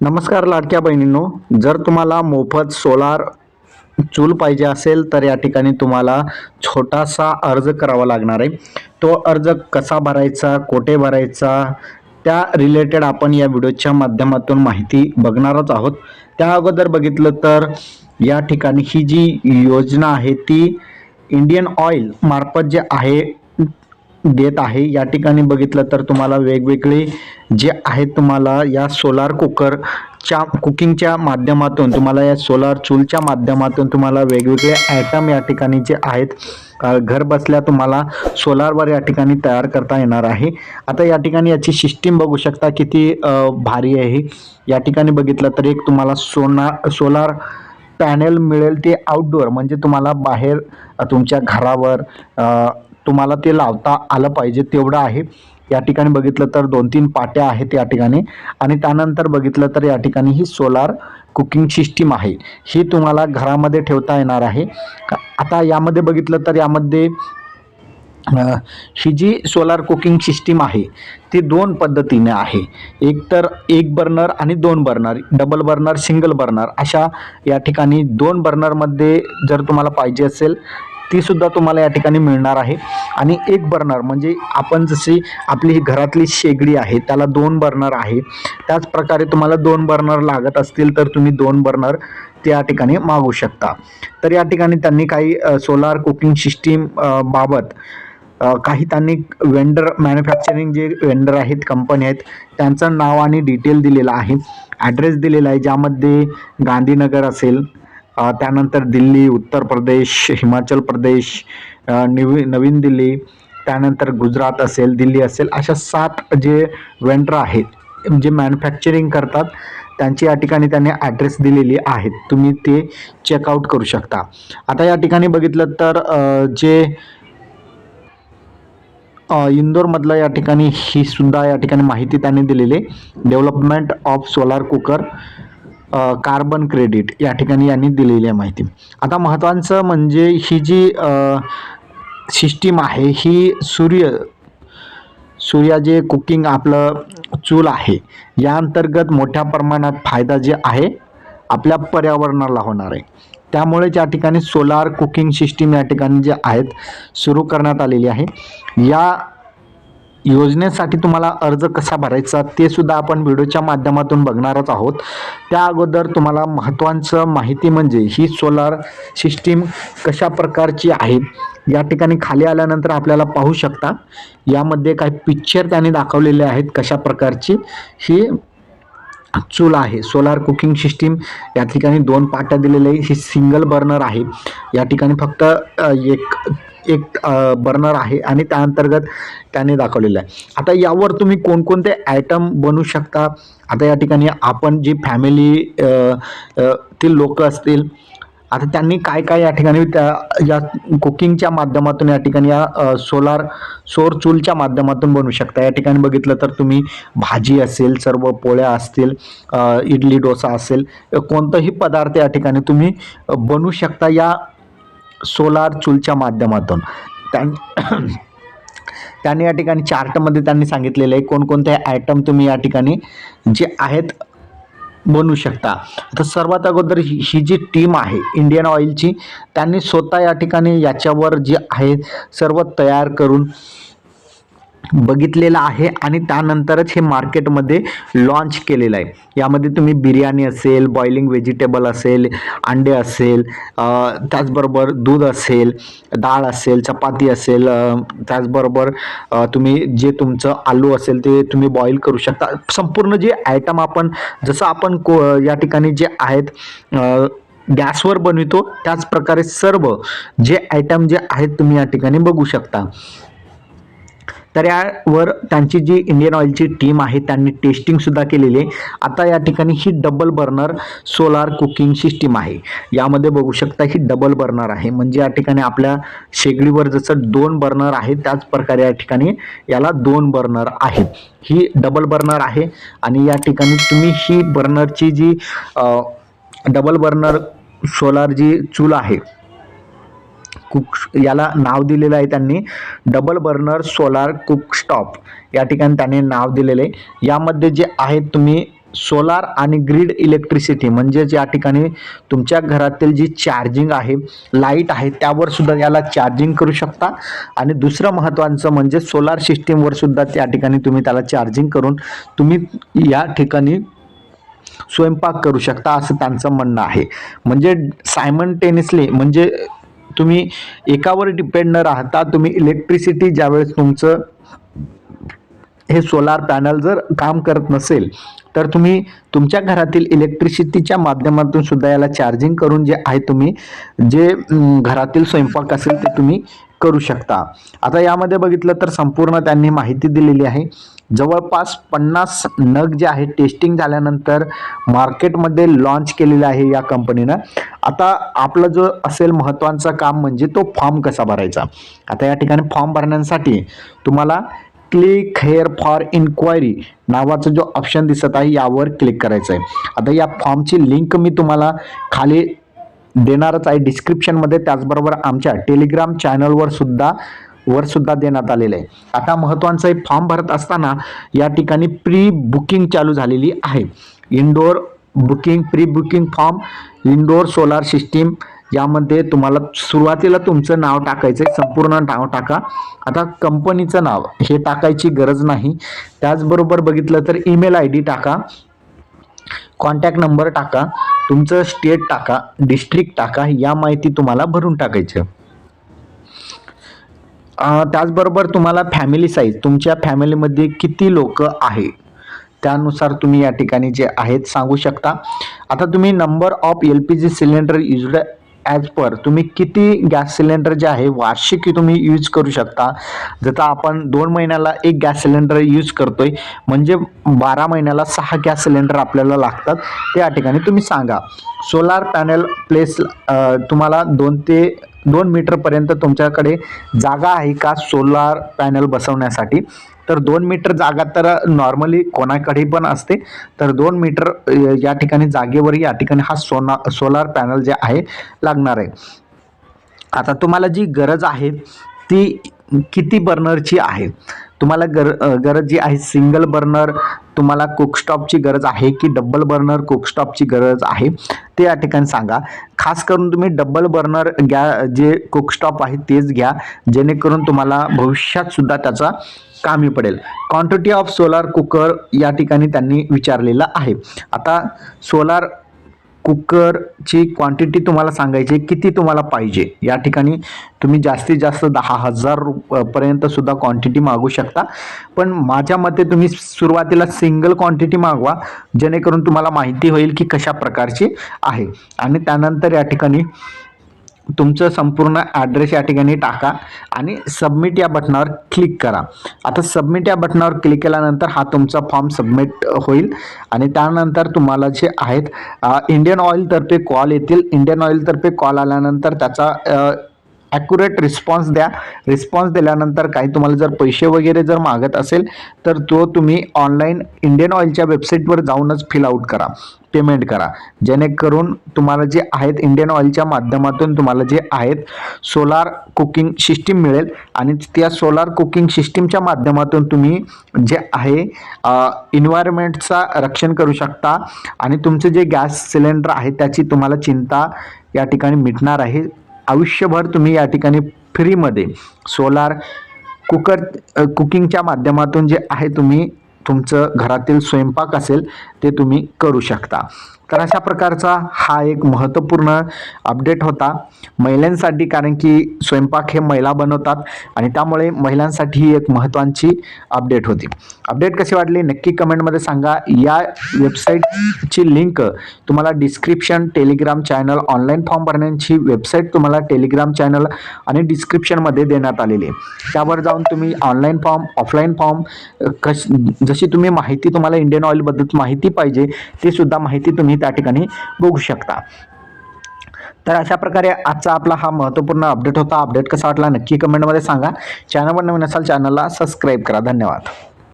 नमस्कार लाडक्या बहिणींनो जर तुम्हाला मोफत सोलार चूल पाहिजे असेल तर या ठिकाणी तुम्हाला छोटासा अर्ज करावा लागणार आहे. तो अर्ज कसा भरायचा कोठे भरायचा त्या रिलेटेड आपण या व्हिडिओच्या माध्यमातून माहिती बघणारच आहोत. त्या अगोदर बघितलं तर या ठिकाणी ही जी योजना आहे ती इंडियन ऑइल मार्फत जे आहे देत आहे. या ठिकाणी बघितलं तर तुम्हाला वेगवेगळे जे आहेत तुम्हाला या सोलार कुकरच्या कुकिंगच्या माध्यमातून तुम्हाला या सोलार चूलच्या माध्यमातून तुम्हाला वेगवेगळे आयटम या ठिकाणी जे आहेत घर बसल्या तुम्हाला सोलारवर या ठिकाणी तयार करता येणार आहे. आता या ठिकाणी याची सिस्टीम बघू शकता किती भारी आहे. या ठिकाणी बघितलं तर एक तुम्हाला सोना सोलार पॅनेल मिळेल ते आउटडोअर म्हणजे तुम्हाला बाहेर तुमच्या घरावर तुम्हाला ते लावता आलं पाहिजे तेवढं आहे. या ठिकाणी बघितलं तर दोन तीन पाट्या आहेत या ठिकाणी. आणि त्यानंतर बघितलं तर या ठिकाणी ही सोलार कुकिंग सिस्टीम आहे. ही तुम्हाला घरामध्ये ठेवता येणार आहे. आता यामध्ये बघितलं तर यामध्ये ही जी सोलार कुकिंग सिस्टीम आहे ती दोन पद्धतीने आहे. एक तर एक बर्नर आणि दोन burner double burner single burner अशा या ठिकाणी दोन बर्नरमध्ये जर तुम्हाला पाहिजे असेल ती सुद्धा तुम्हाला या ठिकाणी मिळणार आहे. आणि एक बर्नर म्हणजे आपण जशी आपली ही घरातली शेगडी आहे त्याला दोन बर्नर आहे. त्याच प्रकारे तुम्हाला दोन बर्नर लागत असतील तर तुम्ही दोन बर्नर त्या ठिकाणी मागू शकता. तर या ठिकाणी त्यांनी काही सोलार कुकिंग सिस्टीम बाबत काही त्यांनी वेंडर मॅन्युफॅक्चरिंग जे वेंडर आहेत कंपनी आहेत त्यांचं नाव आणि डिटेल दिलेलं आहे. ॲड्रेस दिलेला आहे ज्यामध्ये गांधीनगर असेल त्यानंतर दिल्ली उत्तर प्रदेश हिमाचल प्रदेश नवी नवीन दिल्ली त्यानंतर गुजरात असेल दिल्ली असेल अशा सात जे वेंडर आहेत जे मॅन्युफॅक्चरिंग करतात त्यांची या ठिकाणी त्यांनी ॲड्रेस दिलेली आहेत. तुम्ही ते चेकआउट करू शकता. आता या ठिकाणी बघितलं तर जे इंदोरमधलं या ठिकाणी ही सुद्धा या ठिकाणी माहिती त्यांनी दिलेली. Development of solar cooker carbon credit या ठिकाणी यांनी दिलेली आहे माहिती. आता महत्त्वाचं म्हणजे ही जी सिस्टीम आहे ही सूर्य सूर्या जे कुकिंग आपलं चूल आहे. या अंतर्गत मोठ्या प्रमाणात फायदा जे आहे आपल्या पर्यावरणाला होणार आहे. त्यामुळे ज्या ठिकाणी सोलार कुकिंग सिस्टीम या ठिकाणी जे आहेत सुरू करण्यात आलेली आहे. या योजनेसाठी तुम्हाला अर्ज कसा भरायचा ते सुद्धा आपण व्हिडिओच्या माध्यमातून बघणारच आहोत. त्या अगोदर तुम्हाला महत्त्वाचं माहिती म्हणजे ही सोलार सिस्टीम कशा प्रकारची आहे या ठिकाणी खाली आल्यानंतर आपल्याला पाहू शकता. यामध्ये काही पिक्चर त्यांनी दाखवलेले आहेत कशा प्रकारची. ही चूल आहे सोलार कुकिंग सिस्टीम या ठिकाणी दोन पाट्या दिलेल्या आहे ही सिंगल बर्नर आहे. या ठिकाणी फक्त एक एक बर्नर आहे आणि त्या अंतर्गत त्याने दाखवलेलं आहे. आता यावर तुम्ही कोणकोणते आयटम बनवू शकता? आता या ठिकाणी आपण जी फॅमिली तील लोक असतील आता त्यांनी काय काय या ठिकाणी त्या या कुकिंगच्या माध्यमातून या ठिकाणी या सोलार सोर चूलच्या माध्यमातून बनवू शकता. या ठिकाणी बघितलं तर तुम्ही भाजी असेल सर्व पोळ्या असतील इडली डोसा असेल कोणताही पदार्थ या ठिकाणी तुम्ही बनवू शकता. या सोलार चूलच्या माध्यमातून. त्यां त्यांनी या ठिकाणी चार्टमध्ये त्यांनी सांगितलेलं आहे कोणकोणते आयटम तुम्ही या ठिकाणी जे आहेत बनवू शकता. आता सर्वात अगोदर ही ही जी टीम आहे इंडियन ऑइलची त्यांनी स्वतः या ठिकाणी याच्यावर जे आहे सर्व तयार करून बघितलेलं आहे आणि त्यानंतरच हे मार्केटमध्ये लॉन्च केलेलं आहे. यामध्ये तुम्ही बिर्याणी असेल बॉइलिंग व्हेजिटेबल असेल अंडे असेल त्याचबरोबर दूध असेल डाळ असेल चपाती असेल त्याचबरोबर तुम्ही जे तुमचं आलू असेल ते तुम्ही बॉईल करू शकता. संपूर्ण जे आयटम आपण जसं आपण को या ठिकाणी जे आहेत गॅसवर बनवितो त्याच प्रकारे सर्व जे आयटम जे आहेत तुम्ही या ठिकाणी बघू शकता. तर यावर त्यांची जी इंडियन ऑइलची टीम आहे त्यांनी टेस्टिंग सुद्धा केलेली आहे. आता या ठिकाणी ही double burner solar cooking system आहे. यामध्ये बघू शकता ही डबल बर्नर आहे. म्हणजे या ठिकाणी आपल्या शेगडीवर जसं दोन बर्नर आहे त्याच प्रकारे या ठिकाणी याला दोन बर्नर आहेत. ही डबल बर्नर आहे आणि या ठिकाणी तुम्ही ही बर्नरची जी डबल बर्नर सोलार जी चूल आहे कुक याला नाव दिलेलं आहे त्यांनी. Double burner solar cook stop या ठिकाणी त्यांनी नाव दिलेलं आहे यामध्ये जे आहेत तुम्ही सोलार आणि ग्रीड इलेक्ट्रिसिटी म्हणजेच या ठिकाणी तुमच्या घरातील जी चार्जिंग आहे लाइट आहे त्यावर सुद्धा याला चार्जिंग करू शकता. आणि दुसरं महत्त्वाचं म्हणजे सोलार सिस्टीमवर सुद्धा त्या ठिकाणी तुम्ही त्याला चार्जिंग करून तुम्ही या ठिकाणी स्वयंपाक करू शकता असं त्यांचं म्हणणं आहे. म्हणजे सायमन टेनिसली म्हणजे तुम्ही एकावर डिपेंड न राहता तुम्ही इलेक्ट्रिसिटी ज्यावेळेस तुमचं हे सोलार पॅनल जर काम करत नसेल तर तुम्ही तुमच्या घरातील इलेक्ट्रिसिटीच्या माध्यमातून सुद्धा याला चार्जिंग करून जे आहे तुम्ही जे घरातील स्वयंपाक असेल ते तुम्ही करू शकता. आता यामध्ये बघितलं तर संपूर्ण त्यांनी माहिती दिलेली आहे. जवळपास पन्नास नग जे आहे टेस्टिंग झाल्यानंतर मार्केटमध्ये लॉन्च केलेलं आहे या कंपनीनं आता आपलं जो असेल महत्त्वाचं काम म्हणजे तो फॉर्म कसा भरायचा? आता या ठिकाणी फॉर्म भरण्यासाठी तुम्हाला क्लिक हेअर फॉर इन्क्वायरी नावाचा जो ऑप्शन दिसत आहे यावर क्लिक करायचं आहे आता या फॉर्मची लिंक मी तुम्हाला खाली देणारच आहे. डिस्क्रिप्शनमध्ये त्याचबरोबर आमच्या टेलिग्राम चॅनलवर सुद्धा वर सुद्धा देण्यात आलेलं आहे. आता महत्त्वाचं आहे फॉर्म भरत असताना या ठिकाणी प्री बुकिंग चालू झालेली आहे. Indoor booking pre booking form indoor solar system यामध्ये तुम्हाला सुरुवातीला तुमचं नाव टाकायचं आहे संपूर्ण नाव टाका. आता कंपनीचं नाव हे टाकायची गरज नाही. त्याचबरोबर बघितलं तर ईमेल आय डी टाका. कॉन्टॅक्ट नंबर टाका. तुमचं स्टेट टाका डिस्ट्रिक्ट टाका या माहिती तुम्हाला भरून टाकायचं. त्याचबरोबर तुम्हाला फॅमिली साईज तुमच्या फॅमिलीमध्ये किती लोक आहे? त्यानुसार तुम्ही या ठिकाणी जे आहेत सांगू शकता. आता तुम्ही number of L P G cylinder used as per तुम्ही किती गॅस सिलेंडर जे आहे वार्षिक तुम्ही यूज करू शकता. जसं आपण दोन महिन्याला एक गॅस सिलेंडर यूज करतोय म्हणजे बारा महिन्याला सहा गॅस सिलेंडर आपल्याला लागतात. त्या ठिकाणी तुम्ही सांगा. सोलार पॅनल प्लेस तुम्हाला दोन ते दोन मीटरपर्यंत तुमच्याकडे जागा आहे का सोलार पॅनल बसवण्यासाठी? तर दोन मीटर जागा तर नॉर्मली कोणाकडे पण असते. तर दोन मीटर या ठिकाणी जागेवर या ठिकाणी हा सोना सोलार पॅनल जे आहे लागणार आहे. आता तुम्हाला जी गरज आहे ती किती बर्नरची आहे? तुम्हाला गर गरज जी आहे सिंगल बर्नर तुम्हाला कुकस्टॉपची गरज आहे की डबल बर्नर कुकस्टॉपची गरज आहे ते या ठिकाणी सांगा. खास करून तुम्ही डबल बर्नर घ्या जे कुकस्टॉप आहे तेच घ्या. जेणेकरून तुम्हाला भविष्यात सुद्धा त्याचा कामी पडेल. क्वांटिटी ऑफ सोलार कुकर या ठिकाणी त्यांनी विचारलेलं आहे. आता सोलार कुकरची क्वांटिटी तुम्हाला सांगायची किती तुम्हाला पाहिजे? या ठिकाणी तुम्ही जास्तीत जास्त दहा हजार रुप- सुद्धा क्वांटिटी मागू शकता. पण माझ्या मते तुम्ही सुरुवातीला सिंगल क्वांटिटी मागवा जेणेकरून तुम्हाला माहिती होईल की कशा प्रकारची आहे. आणि त्यानंतर या ठिकाणी तुमचं संपूर्ण ॲड्रेस या ठिकाणी टाका आणि सबमिट या बटनावर क्लिक करा. आता सबमिट या बटनावर क्लिक केल्यानंतर हा तुमचा फॉर्म सबमिट होईल आणि त्यानंतर तुम्हाला जे आहेत इंडियन ऑइलतर्फे कॉल येतील. इंडियन ऑइलतर्फे कॉल आल्यानंतर त्याचा ॲक्युरेट रिस्पॉन्स द्या. रिस्पॉन्स दिल्यानंतर काही तुम्हाला जर पैसे वगैरे जर मागत असेल तर तो तुम्ही ऑनलाईन इंडियन ऑइलच्या वेबसाईटवर जाऊनच फिल आउट करा. पेमेंट करा. जेणेकरून तुम्हाला जे आहेत इंडियन ऑइलच्या माध्यमातून तुम्हाला जे आहेत सोलार कुकिंग सिस्टीम मिळेल आणि त्या सोलार कुकिंग सिस्टीमच्या माध्यमातून तुम्ही जे आहे इन्व्हायरमेंटचा रक्षण करू शकता आणि तुमचे जे गॅस सिलेंडर आहे त्याची तुम्हाला चिंता या ठिकाणी मिटणार आहे. आयुष्यभर तुम्ही या ठिकाणी फ्रीमध्ये सोलार कुकर कुकिंगच्या माध्यमातून जे आहे तुम्ही तुमचं घरातील स्वयंपाक असेल ते तुम्ही करू शकता. तर अशा प्रकारचा हा एक महत्त्वपूर्ण अपडेट होता महिलांसाठी कारण की स्वयंपाक हे महिला बनवतात आणि त्यामुळे महिलांसाठी ही एक महत्त्वाची अपडेट होती. अपडेट कशी वाटली नक्की कमेंटमध्ये सांगा. या वेबसाईटची लिंक तुम्हाला description Telegram channel online form भरण्याची वेबसाईट तुम्हाला टेलिग्राम चॅनल आणि डिस्क्रिप्शनमध्ये देण्यात आलेली आहे. त्यावर जाऊन तुम्ही ऑनलाईन फॉर्म ऑफलाईन फॉर्म कश जशी तुम्ही माहिती तुम्हाला इंडियन ऑइलबद्दल माहिती पाहिजे ती सुद्धा माहिती तुम्ही त्या ठिकाणी बघू शकता. तर अशा प्रकारे आजचा आपला हा महत्त्वपूर्ण अपडेट होता. अपडेट कसा वाटला नक्की कमेंटमध्ये सांगा. चॅनलवर नवीन असाल चॅनलला सबस्क्राईब करा. धन्यवाद.